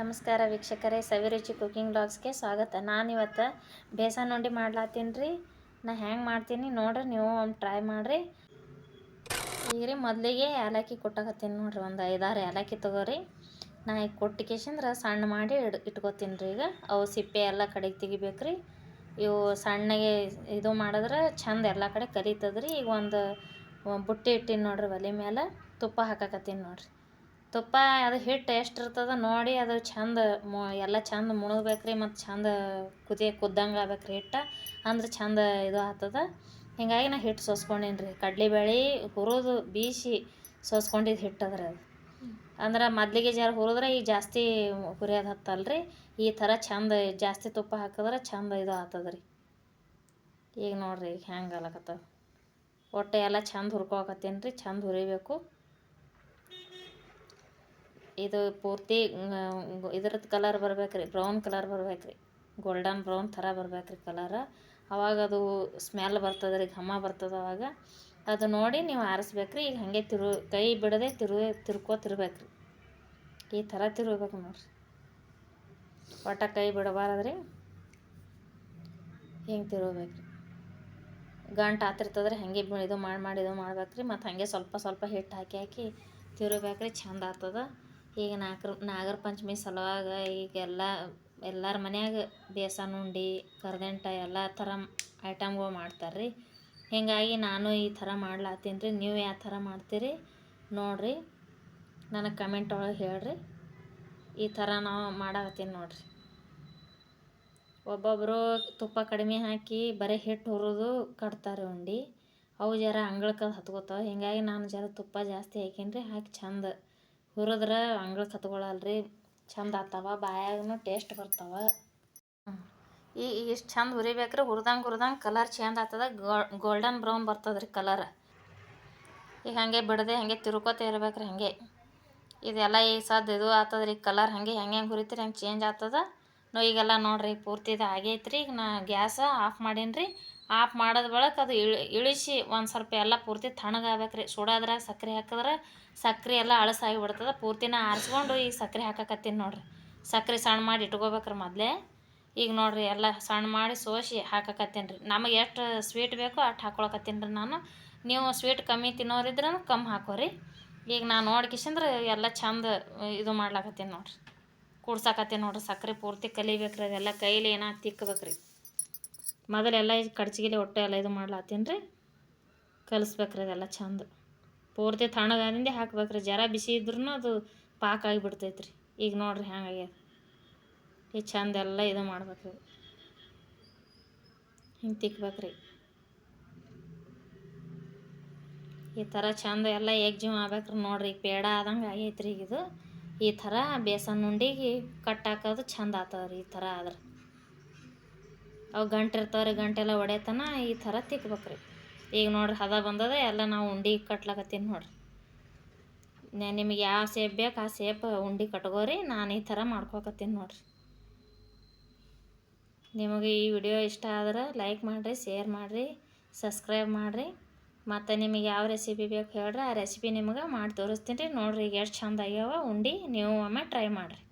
ನಮಸ್ಕಾರ ವೀಕ್ಷಕರೇ, ಸವಿರುಚಿ ಕುಕಿಂಗ್ ಬ್ಲಾಗ್ಸ್ಗೆ ಸ್ವಾಗತ. ನಾನಿವತ್ತು ಬೇಸನ್ ಉಂಡೆ ಮಾಡ್ಲಾತೀನಿ ರೀ ನಾ ಹೆಂಗೆ ಮಾಡ್ತೀನಿ ನೋಡ್ರಿ, ನೀವು ಒಂದು ಟ್ರೈ ಮಾಡಿರಿ. ಈಗ ರೀ ಮೊದಲಿಗೆ ಏಲಕ್ಕಿ ಕೊಟ್ಟಾಕತ್ತೀನಿ ನೋಡ್ರಿ, ಒಂದು ಐದಾರು ಏಲಕ್ಕಿ ತೊಗೋರಿ. ನಾ ಈಗ ಕೊಟ್ಟಿಕೇಶಂದ್ರೆ ಸಣ್ಣ ಮಾಡಿ ಇಡ್ ಇಟ್ಕೋತೀನಿ ರೀ ಈಗ. ಅವು ಸಿಪ್ಪೆ ಎಲ್ಲ ಕಡೆಗೆ ತೆಗಿಬೇಕು ರೀ ಇವು ಸಣ್ಣಗೆ ಇದು ಮಾಡಿದ್ರೆ ಚಂದ ಎಲ್ಲ ಕಡೆ ಕಲಿತದ್ರಿ. ಈಗ ಒಂದು ಬುಟ್ಟಿ ಇಟ್ಟೀನಿ ನೋಡ್ರಿ ಒಲೆ ಮೇಲೆ ತುಪ್ಪ ಹಾಕಾಕತ್ತೀನಿ ನೋಡ್ರಿ. ತುಪ್ಪ, ಅದು ಹಿಟ್ಟು ಎಷ್ಟು ಇರ್ತದೆ ನೋಡಿ ಅದು ಚಂದ ಮು, ಎಲ್ಲ ಚಂದ ಮುಣಗ್ಬೇಕು ರೀ ಮತ್ತು ಚಂದ ಕುದಿ, ಕುದ್ದಂಗೆ ಆಗ್ಬೇಕು ರೀ ಹಿಟ್ಟು, ಅಂದ್ರೆ ಚಂದ ಇದು ಆಗ್ತದೆ. ಹೀಗಾಗಿ ನಾ ಹಿಟ್ಟು ಸೋಸ್ಕೊಂಡೀನಿ ರೀ ಕಡ್ಲೆಬೇಳೆ ಹುರಿದು ಬೀಸಿ ಸೋಸ್ಕೊಂಡಿದ್ದು ಹಿಟ್ಟು ಅದ್ರಿ ಅದು. ಅಂದ್ರೆ ಮೊದ್ಲಿಗೆ ಜರ ಹುರಿದ್ರೆ ಈಗ ಜಾಸ್ತಿ ಹುರಿಯೋದು ಹತ್ತಲ್ಲ ರೀ ಈ ಥರ ಚಂದ ಜಾಸ್ತಿ ತುಪ್ಪ ಹಾಕಿದ್ರೆ ಚಂದ ಇದು ಆಗ್ತದೆ ರೀ ಈಗ ನೋಡಿರಿ ಈಗ ಹೆಂಗೆ ಅಲಕತ್ತದ. ಒಟ್ಟು ಎಲ್ಲ ಚಂದ ಹುರ್ಕೊಳಕತ್ತೀನಿ ರೀ ಚಂದ ಹುರಿಬೇಕು. ಇದು ಪೂರ್ತಿ ಇದ್ರದ್ದು ಕಲರ್ ಬರ್ಬೇಕು ರೀ ಬ್ರೌನ್ ಕಲರ್ ಬರ್ಬೇಕು ರೀ ಗೋಲ್ಡನ್ ಬ್ರೌನ್ ಥರ ಬರ್ಬೇಕು ರೀ ಕಲರ ಅವಾಗ ಅದು ಸ್ಮೆಲ್ ಬರ್ತದೆ ರೀ, ಘಮ ಬರ್ತದೆ ಅವಾಗ. ಅದು ನೋಡಿ ನೀವು ಆರಿಸ್ಬೇಕು ರೀ ಈಗ ಹಾಗೆ ತಿರು, ಕೈ ಬಿಡದೆ ತಿರು ತಿರ್ಕೋತಿರ್ಬೇಕು ರೀ ಈ ಥರ ತಿರುಗಬೇಕು ನೋಡ್ರಿ. ಒಟ್ಟ ಕೈ ಬಿಡಬಾರದು ರೀ ಹಿಂಗೆ ತಿರುಗಬೇಕು ರೀ ಗಂಟು ಆತಿರ್ತದ್ರೆ ಹಾಗೆ ಇದು ಮಾಡಿ ಮಾಡಿ, ಇದು ಮಾಡ್ಬೇಕು ರೀ ಮತ್ತು ಹಾಗೆ ಸ್ವಲ್ಪ ಸ್ವಲ್ಪ ಹಿಟ್ಟು ಹಾಕಿ ಹಾಕಿ ತಿರುಗಬೇಕು ರೀ ಚಂದ ಆಗ್ತದ. ಈಗ ನಾಗರ ನಾಗರ ಪಂಚಮಿ ಸಲುವಾಗ ಈಗೆಲ್ಲ ಎಲ್ಲರ ಮನ್ಯಾಗ ಬೇಸನ್, ಉಂಡೆ, ಕರ್ದಂಟ ಎಲ್ಲ ಥರ ಐಟಮ್ಗಳು ಮಾಡ್ತಾರೆ ರೀ ಹೀಗಾಗಿ ನಾನು ಈ ಥರ ಮಾಡ್ಲಾತ್ತೀನಿ ರೀ. ನೀವು ಯಾವ ಥರ ಮಾಡ್ತೀರಿ ನೋಡಿರಿ. ನನಗೆ ಕಮೆಂಟ್ ಒಳಗೆ ಹೇಳ್ರಿ. ಈ ಥರ ನಾವು ಮಾಡಾಕತ್ತೀನಿ ನೋಡಿರಿ. ಒಬ್ಬೊಬ್ಬರು ತುಪ್ಪ ಕಡಿಮೆ ಹಾಕಿ ಬರೀ ಹಿಟ್ಟು ಹುರಿದು ಕಟ್ತಾರೆ ಉಂಡೆ. ಅವು ಜರ ಅಂಗಳಕ್ಕೆ ಹತ್ಕೋತಾವೆ. ಹೀಗಾಗಿ ನಾನು ಜರ ತುಪ್ಪ ಜಾಸ್ತಿ ಹಾಕೀನಿ ರೀ ಹಾಕಿ ಚಂದ ಹುರಿದ್ರೆ ಅಂಗಳಕ್ಕೆ ರೀ ಚಂದ ಆಗ್ತಾವ ಬಾಯಾಗೂ ಟೇಸ್ಟ್ ಬರ್ತಾವ. ಈ ಇಷ್ಟು ಚಂದ ಹುರಿಬೇಕ್ರಿ, ಹುರಿದಂಗೆ ಹುರಿದಂಗೆ ಕಲರ್ ಚೇಂಜ್ ಆಗ್ತದ ಗೋಲ್ಡನ್ ಬ್ರೌನ್ ಬರ್ತದೆ ರೀ ಕಲರ್ ಈಗ ಹಾಗೆ ಬಿಡದೆ, ಹಾಗೆ ತಿರ್ಕೋತ ಇರ್ಬೇಕ್ರಿ ಹಾಗೆ. ಇದೆಲ್ಲ ಈ ಸದ್ದು ಇದು ಆಗ್ತದೆ ರೀ ಕಲರ್ ಹಾಗೆ ಹೆಂಗೆ ಹೆಂಗೆ ಹುರಿತೀರಿ, ಹಂಗೆ ಚೇಂಜ್ ಆಗ್ತದ ನೋ ಈಗೆಲ್ಲ ನೋಡಿರಿ, ಪೂರ್ತಿ ಇದು ಆಗೈತ್ರಿ. ಈಗ ನಾ ಗ್ಯಾಸ ಆಫ್ ಮಾಡೀನಿ ರೀ ಆಫ್ ಮಾಡೋದು ಬಳಕ ಅದು ಇಳಿ, ಇಳಿಸಿ ಒಂದು ಸ್ವಲ್ಪ ಎಲ್ಲ ಪೂರ್ತಿ ತಣ್ಣಗಾಗ್ಬೇಕು ರೀ ಸುಡೋದ್ರಾಗ ಸಕ್ಕರೆ ಹಾಕಿದ್ರೆ ಸಕ್ಕರೆ ಎಲ್ಲ ಅಳಸಾಗಿ ಬಿಡ್ತದೆ. ಪೂರ್ತಿನ ಆರಿಸ್ಕೊಂಡು ಈಗ ಸಕ್ಕರೆ ಹಾಕಕತ್ತೀನಿ ನೋಡಿರಿ. ಸಕ್ಕರೆ ಸಣ್ಣ ಮಾಡಿ ಇಟ್ಕೋಬೇಕ್ರಿ ಮೊದಲೇ. ಈಗ ನೋಡಿರಿ ಎಲ್ಲ ಸಣ್ಣ ಮಾಡಿ ಸೋಸಿ ಹಾಕಕತ್ತೀನಿ ರೀ ನಮಗೆ ಎಷ್ಟು ಸ್ವೀಟ್ ಬೇಕೋ ಅಷ್ಟು ಹಾಕೊಳಕತ್ತೀನಿ ರೀ ನಾನು. ನೀವು ಸ್ವೀಟ್ ಕಮ್ಮಿ ತಿನ್ನೋರಿದ್ರೆ ಕಮ್ಮಿ ಹಾಕೋರಿ. ಈಗ ನಾನು ನೋಡ್ಕಿಸಂದ್ರೆ ಎಲ್ಲ ಚಂದ ಇದು ಮಾಡ್ಲಾಕತ್ತೀನಿ ನೋಡಿರಿ. ಕೂಡ್ಸಾಕತ್ತೀನಿ ನೋಡಿರಿ ಸಕ್ಕರೆ ಪೂರ್ತಿ ಕಲಿಬೇಕ್ರಿ ಅದೆಲ್ಲ ಕೈಲಿ ಏನೋ ತಿಕ್ಕಬೇಕ್ರಿ ಮೊದಲೆಲ್ಲ ಕಡ್ಚಿಗಿಲಿ ಹೊಟ್ಟೆ ಎಲ್ಲ ಇದು ಮಾಡ್ಲಾತ್ತೀನಿ ರೀ ಕಲಿಸ್ಬೇಕ್ರಿ ಅದೆಲ್ಲ ಚಂದ. ಪೂರ್ತಿ ತಣ್ಣಗಾದಿಂದ ಹಾಕ್ಬೇಕ್ರಿ. ಜರ ಬಿಸಿ ಇದ್ರೂ ಅದು ಪಾಕ ಆಗಿಬಿಡ್ತೈತೆ ರೀ ಈಗ ನೋಡಿರಿ ಹ್ಯಾಂಗಾಗ್ಯದ ಈ ಚಂದ ಎಲ್ಲ ಇದು ಮಾಡ್ಬೇಕ್ರಿ. ಹಿಂಗೆ ತಿಕ್ಬೇಕ್ರಿ. ಈ ಥರ ಚಂದ ಎಲ್ಲ ಎಗ್ಜಿಮ್ ಆಗ್ಬೇಕ್ರಿ ನೋಡ್ರಿ. ಈಗ ಪೇಡ ಆದಂಗೆ ಆಗೈತ್ರಿ ಈಗ ಇದು. ಈ ಥರ ಬೇಸನ್ ಉಂಡಿಗೆ ಕಟ್ ಹಾಕೋದು ಚಂದ ಆಗ್ತದೆ ರೀ ಈ ಥರ ಆದ್ರೆ. ಅವು ಗಂಟು ಇರ್ತಾವೆ ರೀ ಗಂಟೆಲ್ಲ ಒಡೆತನ ಈ ಥರ ತಿಕ್ಬೇಕ್ರಿ. ಈಗ ನೋಡ್ರಿ ಹದ ಬಂದದ, ಎಲ್ಲ ನಾವು ಉಂಡೆ ಕಟ್ಲಕತ್ತೀನಿ ನೋಡ್ರಿ. ನಿಮಗೆ ಯಾವ ಸೇಪ್ ಬೇಕು ಆ ಸೇಪ್ ಉಂಡೆ ಕಟ್ಕೋರಿ ನಾನು ಈ ಥರ ಮಾಡ್ಕೊಕತ್ತೀನಿ ನೋಡ್ರಿ. ನಿಮಗೆ ಈ ವಿಡಿಯೋ ಇಷ್ಟ ಆದ್ರೆ ಲೈಕ್ ಮಾಡಿರಿ ಶೇರ್ ಮಾಡಿರಿ ಸಬ್ಸ್ಕ್ರೈಬ್ ಮಾಡಿರಿ. ಮತ್ತು ನಿಮಗೆ ಯಾವ ರೆಸಿಪಿ ಬೇಕು ಹೇಳ್ರಿ, ಆ ರೆಸಿಪಿ ನಿಮಗೆ ಮಾಡಿ ತೋರಿಸ್ತೀನಿ ರೀ. ನೋಡಿರಿ ಈಗ ಎಷ್ಟು ಚಂದ ಆಗ್ಯಾವ, ಉಂಡೆ ನೀವು ಒಮ್ಮೆ ಟ್ರೈ ಮಾಡಿರಿ.